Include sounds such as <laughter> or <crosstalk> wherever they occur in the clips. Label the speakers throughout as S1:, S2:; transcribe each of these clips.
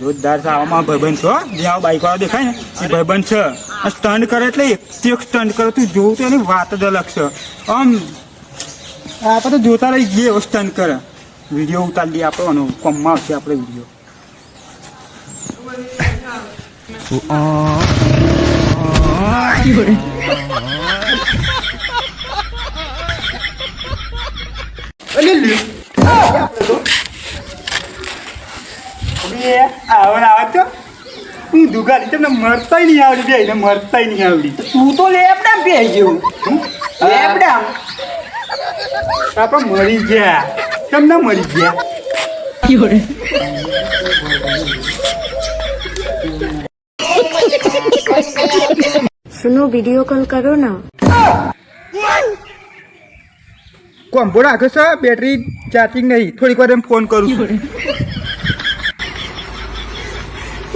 S1: જોરદાર છે. આવામાં ભાઈબંધ છો જે આવો બાઈક વાળો દેખાય ને એ ભાઈબંધ છે. સ્ટન્ટ કરે એટલે એકથી એક સ્ટન્ટ કરે. તું જોવું તો એની વાત જ અલગ છે. આમ આપણે તો જોતા રહી જઈએ એવો સ્ટન્ટ કરે. વીડિયો ઉતારી દઈએ આપણો અને કોમમાં આવશે આપણે વીડિયો. અલે લે આવો આવો તો હું દુગાડી તમને મરતાય નહીં આવડી બે એને મરતાય નહીં આવડી.
S2: તું તો લેબડામ પી ગયો લેબડામ.
S1: આપણે મરી ગયા. તમને મરી ગયા?
S3: સુનો વિડિયો કોલ કરો ના.
S1: કોમ્બો રાખો છે બેટરી ચાર્જિંગ નહીં. થોડીક વાર એમ ફોન કરું છું.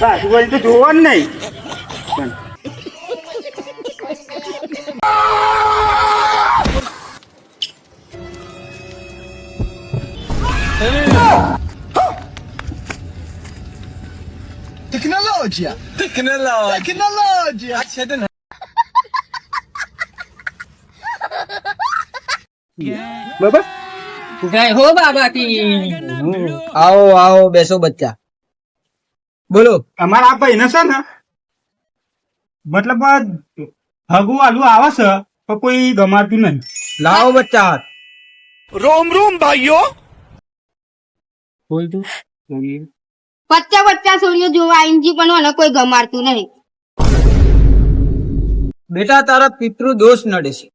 S1: પાછું તો જોવાનું નહીં
S4: Tecnologia! Tecnologia! Tecnologia! Accede
S2: બાબા હો બાબા આવો આવો બેસો બચ્ચા બોલો.
S1: તમારા આ ભાઈ છે ને મતલબ હગુ આલુ આવે છે પણ કોઈ ગમાતું નહીં.
S2: લાવો બચ્ચા
S4: રોમ રોમ ભાઈઓ.
S1: બોલ તું.
S5: પચ્ચા પચ્ચા સોરીઓ જોવા આઈનજી પણ મને કોઈ ગમાડતું નહીં.
S2: બેટા તારા પિતૃ દોષ નડે છે.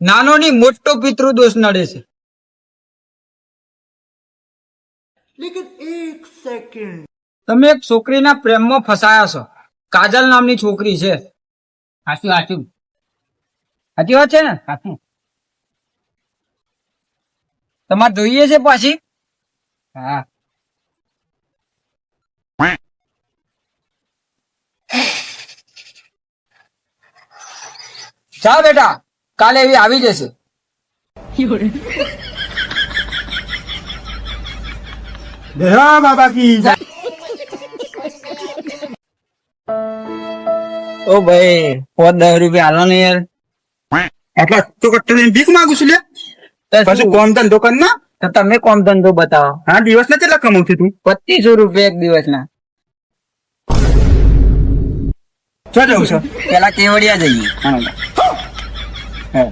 S2: નાનો ની મોટો પિતૃ દોષ નડે છે.
S4: સેકન્ડ
S2: તમે એક છોકરીના પ્રેમમાં ફસાયા છો. કાજલ નામની છોકરી છે. સાચું સાચું સાચી વાત છે ને? સાચું તમારે જોઈએ છે પાછી? હા. જા બેટા કાલે એવી આવી જશે. <laughs>
S1: હા બાબા કી
S2: ઓ ભાઈ પાંચ દસ રૂપિયા હાલો ને યાર.
S1: આટલા તો કટ્ટર લઈને ભીખ માંગુ છું લે? પછી? કોમ ધંધો કર ના.
S2: તો તમે કોમ ધંધો બતાવો.
S1: હા દિવસ ના કેટલા કમાવતી તું?
S2: પચીસો રૂપિયા એક દિવસના.
S1: ચો જવું છે?
S2: પેલા કેવડિયા જઈએ. હા.